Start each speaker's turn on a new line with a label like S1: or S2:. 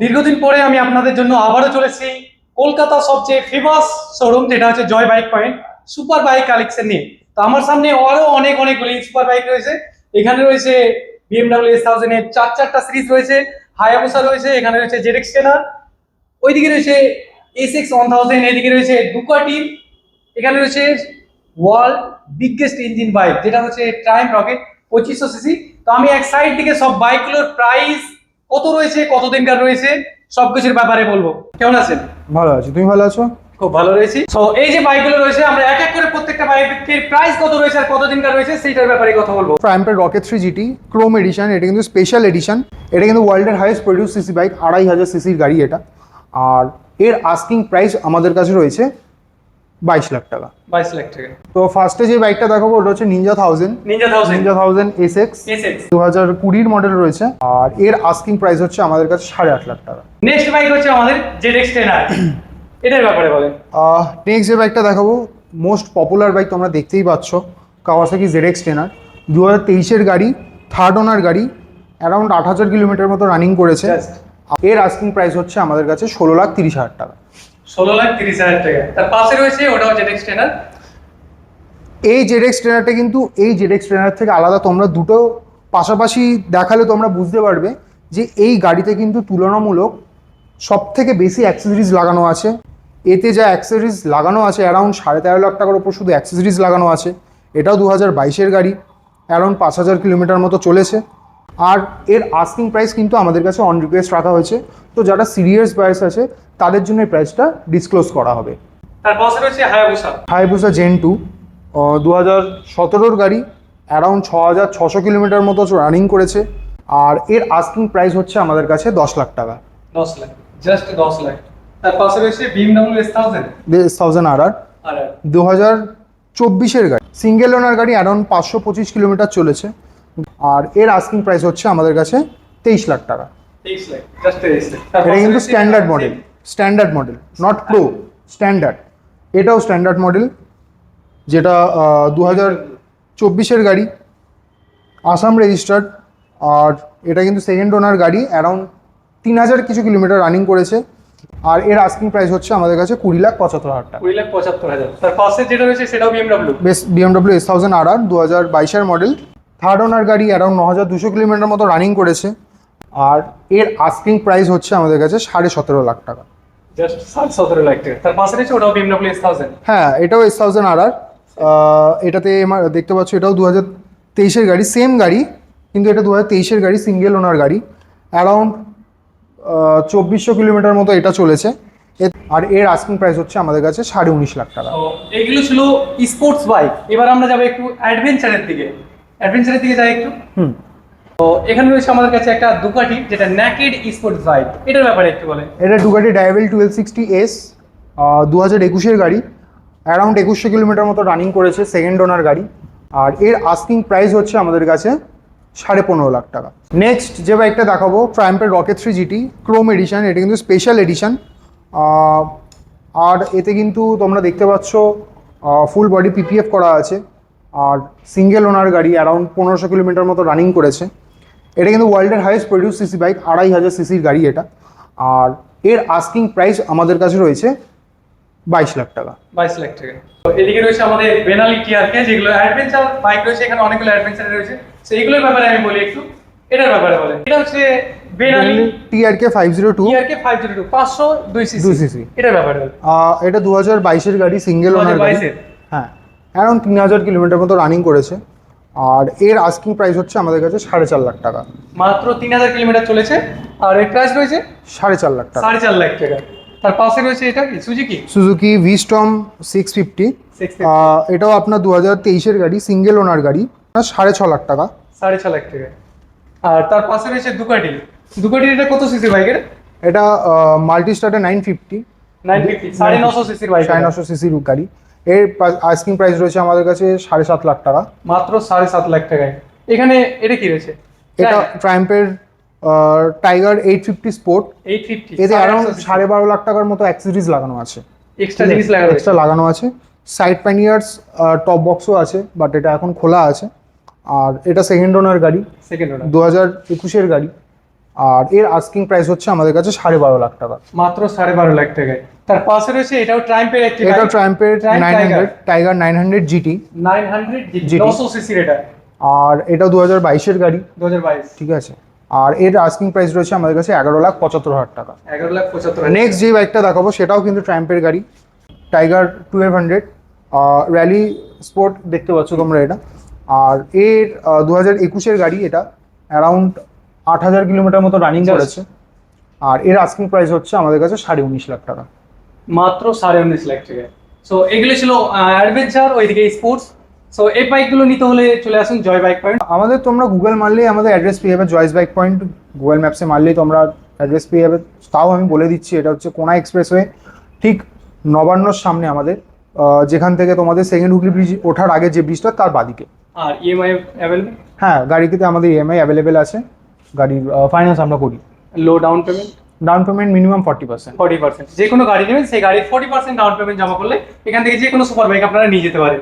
S1: দীর্ঘদিন পরে আমি আপনাদের জন্য আবারও চলেছি কলকাতা সবচেয়ে ফেমাস শোরুম যেটা হচ্ছে Joy bike point super bike collection নিয়ে। তো আমার সামনে আরও অনেক, অনেকগুলি সুপার বাইক রয়েছে। এখানে রয়েছে বিএমডাব্লিউ এস থাউজেন্ড এর চার চারটা সিরিজ রয়েছে হায়াবুসা রয়েছে, এখানে রয়েছে জেডেক্স টেনার ওইদিকে রয়েছে এস এক্স ওয়ান থাউজেন্ড এদিকে রয়েছে ডুকাটি এখানে রয়েছে ওয়ার্ল্ড বিগেস্ট ইঞ্জিন বাইক যেটা হচ্ছে ট্রাইম রকেট পঁচিশশো সিসি তো আমি এক সাইড থেকে সব বাইকগুলোর প্রাইস কত রয়েছে কত দিনকার রয়েছে সবকিছুর ব্যাপারে বলব। কেমন আছেন?
S2: ভালো আছি। তুমি ভালো আছো?
S1: খুব ভালো রয়েছি। তো এই যে বাইকগুলো রয়েছে আমরা এক এক করে প্রত্যেকটা বাইকের প্রাইস কত রয়েছে আর কত দিনকার রয়েছে সেইটার ব্যাপারে কথা বলব।
S2: প্রাইম্পের rocket three GT chrome edition এটা কিন্তু স্পেশাল এডিশন এটা কিন্তু ওয়ার্ল্ডের হাইয়েস্ট প্রডিউস সিসি বাইক আড়াই হাজার সিসির গাড়ি এটা। আর এর আস্কিং প্রাইস আমাদের কাছে রয়েছে বাইশ লাখ টাকা।
S1: বাইশ লাখ টাকা।
S2: তো ফার্স্টে যে বাইকটা দেখাবো ওটা হচ্ছে ninja thousand
S1: ninja thousand
S2: ninja thousand S X
S1: X
S2: দু হাজার কুড়ির মডেল রয়েছে। আর এর আস্কিং প্রাইস হচ্ছে আমাদের কাছে সাড়ে আট লাখ টাকা।
S1: নেক্সট বাইক হচ্ছে আমাদের জেডেক্স টেনার এটার ব্যাপারে বলেন।
S2: নেক্সট যে বাইকটা দেখাবো মোস্ট পপুলার বাইক তোমরা দেখতেই পাচ্ছ কাওয়াসাকি জেডেক্স টেনার দু হাজার তেইশের গাড়ি থার্ড ওনার গাড়ি অ্যারাউন্ড আট হাজার কিলোমিটার মতো রানিং করেছে। এর আস্কিং প্রাইস হচ্ছে আমাদের কাছে ষোলো লাখ তিরিশ হাজার টাকা।
S1: ষোলো লাখ তিরিশ হাজার টাকা। তার পাশে রয়েছে ওটাও জেডেক্স টেনার
S2: এই জেডেক্স ট্রেনারটা কিন্তু, এই জেডেক্স ট্রেনার থেকে আলাদা তোমরা দুটো পাশাপাশি দেখালে তোমরা বুঝতে পারবে যে এই গাড়িতে কিন্তু তুলনামূলক সব থেকে বেশি অ্যাক্সেসরিজ লাগানো আছে। এতে যা অ্যাক্সেসরিজ লাগানো আছে অ্যারাউন্ড সাড়ে তেরো লাখ টাকার উপর শুধু অ্যাক্সেসরিজ লাগানো আছে। এটাও দু হাজার বাইশের গাড়ি অ্যারাউন্ড পাঁচ হাজার কিলোমিটার মতো চলেছে। আর এর আস্কিং প্রাইস কিন্তু আমাদের কাছে অন রিকোয়েস্ট রাখা হয়েছে। তো যারা সিরিয়াস বায়ার্স আছে তাদের জন্য এই প্রাইসটা ডিসক্লোজ করা হবে।
S1: তার পাশে রয়েছে হায়াবুসা
S2: হাইবুসা জেন টু দু হাজার সতেরোর গাড়ি অ্যারাউন্ড ছ হাজার ছশো কিলোমিটার মতো রানিং করেছে। আর এর আস্কিং প্রাইস হচ্ছে আমাদের কাছে দশ লাখ টাকা।
S1: দশ লাখ জাস্ট দশ লাখ। তার পাশে রয়েছে BMW S thousand
S2: thousand R R
S1: R
S2: দু হাজার চব্বিশের গাড়ি সিঙ্গেল ওনার গাড়ি অ্যারাউন্ড পাঁচশো পঁচিশ কিলোমিটার চলেছে। আর এর আস্কিং প্রাইস হচ্ছে আমাদের কাছে তেইশ লাখ টাকা। এটা কিন্তু standard model standard model not pro standard এটাও স্ট্যান্ডার্ড মডেল যেটা দু হাজার চব্বিশের গাড়ি আসাম রেজিস্টার্ড আর এটা কিন্তু সেকেন্ড ওনার গাড়ি অ্যারাউন্ড তিন হাজার কিছু কিলোমিটার রানিং করেছে। আর এর আস্কিং প্রাইস হচ্ছে আমাদের কাছে কুড়ি লাখ পঁচাত্তর হাজার টাকা।
S1: কুড়ি লাখ পঁচাত্তর হাজার। তার পাশে যেটা রয়েছে সেটাও বিএমডাব্লিউ
S2: বেশ BMW S thousand R R দু হাজার বাইশের মডেল থার্ড ওনার গাড়ি অ্যারাউন্ড ন হাজার দুশো কিলোমিটার মতো রানিং করেছে। আর এর আস্কিং প্রাইস হচ্ছে আমাদের কাছে সাড়ে সতেরো লাখ টাকা। হ্যাঁ এটাও এস থাউজেন্ড আর আর এটাতে দেখতে পাচ্ছ এটাও দু হাজার তেইশের গাড়ি সেম গাড়ি কিন্তু এটা দু হাজার তেইশের গাড়ি সিঙ্গেল ওনার গাড়ি। অ্যারাউন্ড চব্বিশশো কিলোমিটার মতো এটা চলেছে। আর এর আস্কিং প্রাইস হচ্ছে আমাদের কাছে সাড়ে উনিশ লাখ টাকা।
S1: এগুলো ছিল স্পোর্টস বাইক এবার আমরা যাব একটু অ্যাডভেঞ্চারের দিকে। অ্যাডভেঞ্চারের দিকে যাই একটু।
S2: হুম।
S1: তো এখানে রয়েছে আমাদের কাছে একটা দুকাটি যেটা ন্যাকেড স্পোর্টস বাইক এটার ব্যাপারে একটু বলে
S2: এটা Ducati Diavel twelve sixty S দু হাজার একুশের গাড়ি। অ্যারাউন্ড একুশশো কিলোমিটার মতো রানিং করেছে সেকেন্ড ওনার গাড়ি। আর এর আস্কিং প্রাইস হচ্ছে আমাদের কাছে সাড়ে পনেরো লাখ টাকা। নেক্সট যে বাইকটা দেখাবো ট্রাম্পের rocket three GT chrome edition এটা কিন্তু স্পেশাল এডিশন আর এতে কিন্তু তোমরা দেখতে পাচ্ছ ফুল বডি পিপিএফ করা আছে। আর সিঙ্গেল ওনার গাড়ি অ্যারাউন্ড পনেরোশো কিলোমিটার মতো রানিং করেছে। এটা কিন্তু ওয়ার্ল্ডের হাইয়েস্ট প্রডিউস সিসি বাইক আড়াই হাজার সিসির গাড়ি এটা। আর এর আস্কিং প্রাইস আমাদের কাছে রয়েছে বাইশ লাখ টাকা।
S1: বাইশ লাখ টাকা। এদিকে রয়েছে আমাদের বেনালি টিআরকে যেগুলো অ্যাডভেঞ্চার বাইক রয়েছে এখানে অনেকগুলো অ্যাডভেঞ্চার রয়েছে। তো এইগুলোর ব্যাপারে আমি বলি একটু। এটার ব্যাপারে বলে এটা হচ্ছে Benelli
S2: TRK five zero two
S1: TRK five zero two পাঁচশো দুই সিসি
S2: দুই cc
S1: এটার ব্যাপারে
S2: এটা দু হাজার বাইশের গাড়ি সিঙ্গেল ওনার গাড়ি। হ্যাঁ। অ্যারাউন্ড তিন হাজার কিলোমিটার মতো রানিং করেছে। আর এর আস্কিং প্রাইস হচ্ছে আমাদের কাছে সাড়ে চার লাখ টাকা।
S1: মাত্র তিন হাজার কিলোমিটার চলেছে। আর এর প্রাইস রয়েছে?
S2: সাড়ে চার লাখ টাকা।
S1: সাড়ে চার লাখ টাকা। তার পাশে রয়েছে এটা কি? Suzuki
S2: Suzuki V Strom six fifty এটাও আপনার দু হাজার তেইশের গাড়ি সিঙ্গেল ওনার গাড়ি। সাড়ে ছ লাখ টাকা।
S1: সাড়ে ছ লাখ টাকা। আর তার পাশে রয়েছে দুকাটি দুকাটির এটা কত সিসি বাইকের
S2: এটা মাল্টি স্টার্টে নাইন ফিফটি
S1: নাইন ফিফটি সাড়ে নশো সিসির বাইক
S2: সাড়ে নশো সিসির গাড়ি। এর আস্কিং প্রাইস রয়েছে আমাদের কাছে সাড়ে সাত লাখ টাকা।
S1: মাত্র সাড়ে সাত লাখ টাকায়। এখানে এটা কি রয়েছে?
S2: এটা ট্রাম্পের Tiger eight fifty sport
S1: eight fifty
S2: এতে অ্যারাউন্ড সাড়ে বারো লাখ টাকার মতো অ্যাক্সেসরিজ লাগানো আছে।
S1: এক্সট্রা জিনিস লাগা রয়েছে
S2: এক্সট্রা লাগানো আছে। সাইড প্যানিয়ার্স টপ বক্সও আছে বাট এটা এখন খোলা আছে। আর এটা সেকেন্ড ওনার গাড়ি।
S1: সেকেন্ড ওটা
S2: দু হাজার একুশের গাড়ি। আর এর আস্কিং প্রাইস হচ্ছে আমাদের কাছে সাড়ে বারো লাখ টাকা।
S1: মাত্র সাড়ে বারো লাখ টাকায়। তার পাশে রয়েছে এটাও ট্রাম্পের একটি
S2: এটা ট্রাম্পের
S1: Triumph
S2: nine
S1: Tiger।
S2: Hundred Tiger nine hundred GT
S1: nine hundred
S2: GT
S1: নশো সিসির এটা।
S2: আর এটা দু হাজার বাইশের গাড়ি।
S1: দু হাজার বাইশ।
S2: ঠিক আছে। আর এর আস্কিং প্রাইস রয়েছে আমাদের কাছে এগারো লাখ পঁচাত্তর হাজার টাকা।
S1: এগারো লাখ পঁচাত্তর
S2: নেক্সট যে বাইকটা দেখাবো সেটাও কিন্তু ট্রাম্পের গাড়ি। Tiger twelve hundred rally sport দেখতে পাচ্ছ তোমরা এটা। আর এর দু হাজার একুশের গাড়ি এটা অ্যারাউন্ড আট হাজার কিলোমিটার মতো রানিং. করেছে। আর এর আস্কিং প্রাইস হচ্ছে আমাদের কাছে সাড়ে উনিশ লাখ টাকা।
S1: মাত্র সাড়ে উনিশ লাখ টাকায় সো এগুলো ছিল অ্যাডভেঞ্চার ওইদিকে স্পোর্টস সো এই বাইকগুলো নিতে হলে চলে আসুন জয় বাইক পয়েন্ট
S2: আমাদের তোমরা গুগল মারলেই আমাদের অ্যাড্রেস পেয়ে যাবে জয়েস বাইক পয়েন্ট গুগল ম্যাপসে মারলেই তোমরা অ্যাড্রেস পেয়ে যাবে। তাও আমি বলে দিচ্ছি এটা হচ্ছে কোনা এক্সপ্রেসওয়ে ঠিক নবান্নর সামনে আমাদের যেখান থেকে তোমাদের সেকেন্ড হুগলি ব্রিজ ওঠার আগে যে ব্রিজটা তার বাদিকে।
S1: আর E ইএমআই অ্যাভেলেবল
S2: হ্যাঁ গাড়িতে আমাদের ইএমআই অ্যাভেলেবেল আছে। গাড়ির ফাইন্যান্স আমরা করি।
S1: Low down payment
S2: down payment minimum forty percent
S1: forty percent যে কোনো গাড়ি নেবেন, সেই গাড়ির ফর্টি পার্সেন্ট ডাউন পেমেন্ট জমা করলে এখান থেকে যে কোনো সুপার বাইক আপনারা নিয়ে যেতে পারেন।